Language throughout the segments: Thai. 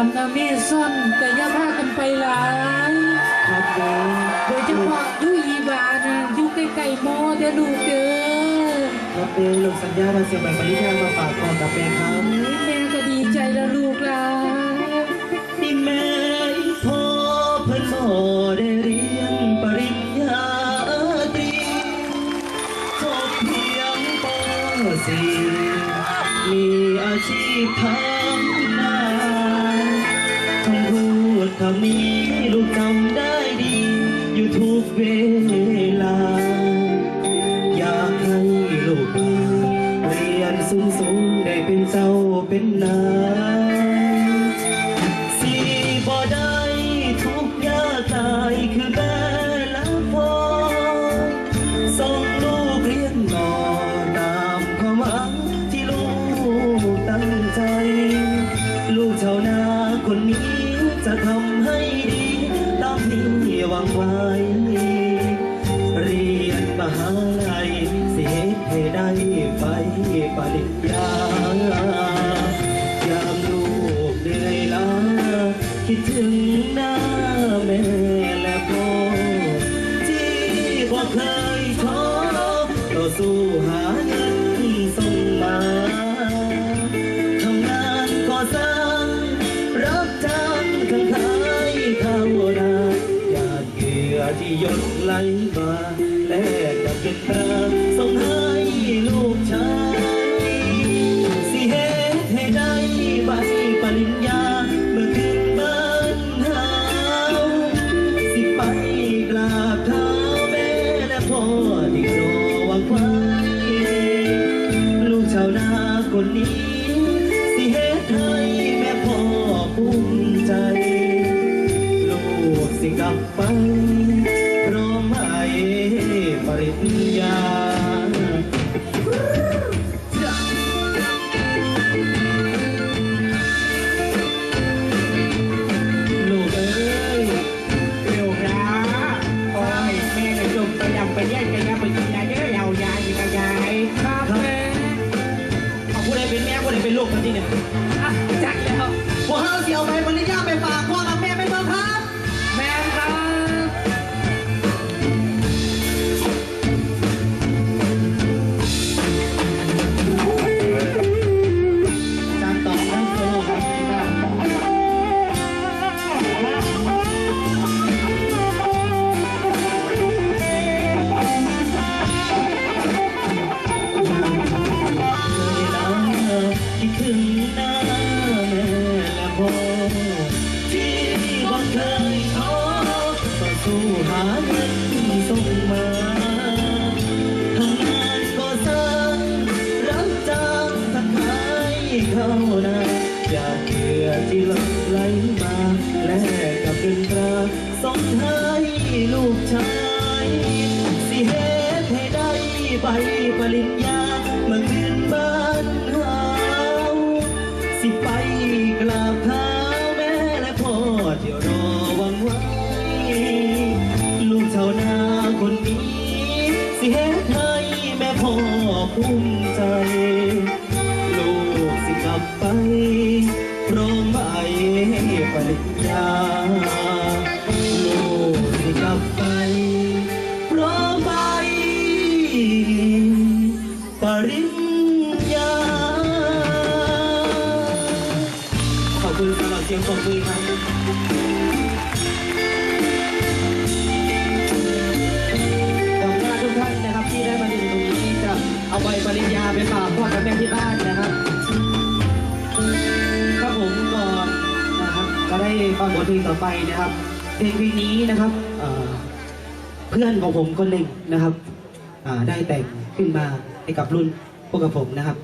ามนามีซ่อนแต่ย่าพากันไปหลายครับผมโดยเฉพาะยุ่อีบานะอยู่ใกล้ๆหมอเด้อลูเด้อครับเองลูกสัญญาว่าเสียใบปริญญามาฝากก่อนกับแม่ครับ แม่ก็ดีใจแล้วลูกล่ะนี่แม่พ่อเพิ่นบ่ได้เรียนปริญญาตรีจบเพียงป .4 มีอาชีพทำนา ดคำนี้ลูกจำได้ดี อยู่ทุกเวลา อยากให้ลูกมาเรียนสูงสูงได้เป็นเจ้าเป็นนายสิบ่ได้ทุกข์ยากตายคือแม่และพ่อส่งลูกเรียนต่อตามความหวังที่ลูกตั้งใจ ลูกชาวนาคนนี้จะทำ ที่หวังไว้เรียนมหาลัยเสียให้ได้ไปปริญญายามลูกเหนื่อยล้าคิดถึงหน้าแม่และพ่อที่บ่เคยท้อต่อสู้หาเงินส่งมา หยดไหลมาแลกกับเก็บตราส่งให้ลูกชายสิเฮ็ดให้ได้ใบปริญญาเมื่อขึ้นบ้านเฮาสิไปกราบเท้าแม่และพ่อที่รอหวังไว้ลูกชาวนาคนนี้สิเฮ็ดให้แม่พ่อภูมิใจ ลูกสิกลับไป ที่บ่เคยท้อต่อสู้หาเงินส่งมาทำงานก่อสร้างรับจ้างสักขายเข้านาอยากเกลือที่หลั่งไหลมาแลกกับเงินตราส่งให้ลูกชายสิเฮ็ดให้ได้ใบปริญญาเมื่อคืนบ้าน ภูมิใจ ลูกสิกลับไปพร้อมใบปริญญาลูกสิกลับไปพร้อมใบปริญญาขอบคุณสำหรับเสียงปรบมือครับ ใบปริญญาไปฝากพ่อกับแม่ที่บ้านนะครับครับผมก่อนนะครับก็ได้ฟังบทเพลงต่อไปนะครับเพลงเพลงนี้นะครับเเพื่อนของผมคนหนึ่งนะครับได้แต่งขึ้นมาให้กับรุ่นพวกกับผมนะครับ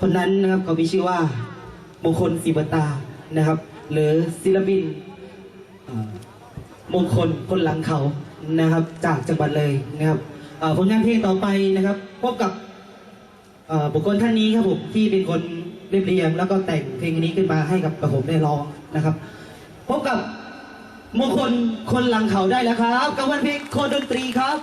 คนนั้นนะครับเขามีชื่อว่ามงคลศิบตานะครับ หรือศิลปินมงคลคนหลังเขานะครับ จากจังหวัดเลยนะครับ ผลงานเพลงต่อไปนะครับ พบกับบุคคลท่านนี้ครับผมที่เป็นคนเรียบเรียง แล้วก็แต่งเพลงนี้ขึ้นมาให้กับกระผมได้ร้องนะครับ พบกับมงคลคนหลังเขาได้แล้วครับกับวันเพลงโคนดนตรีครับ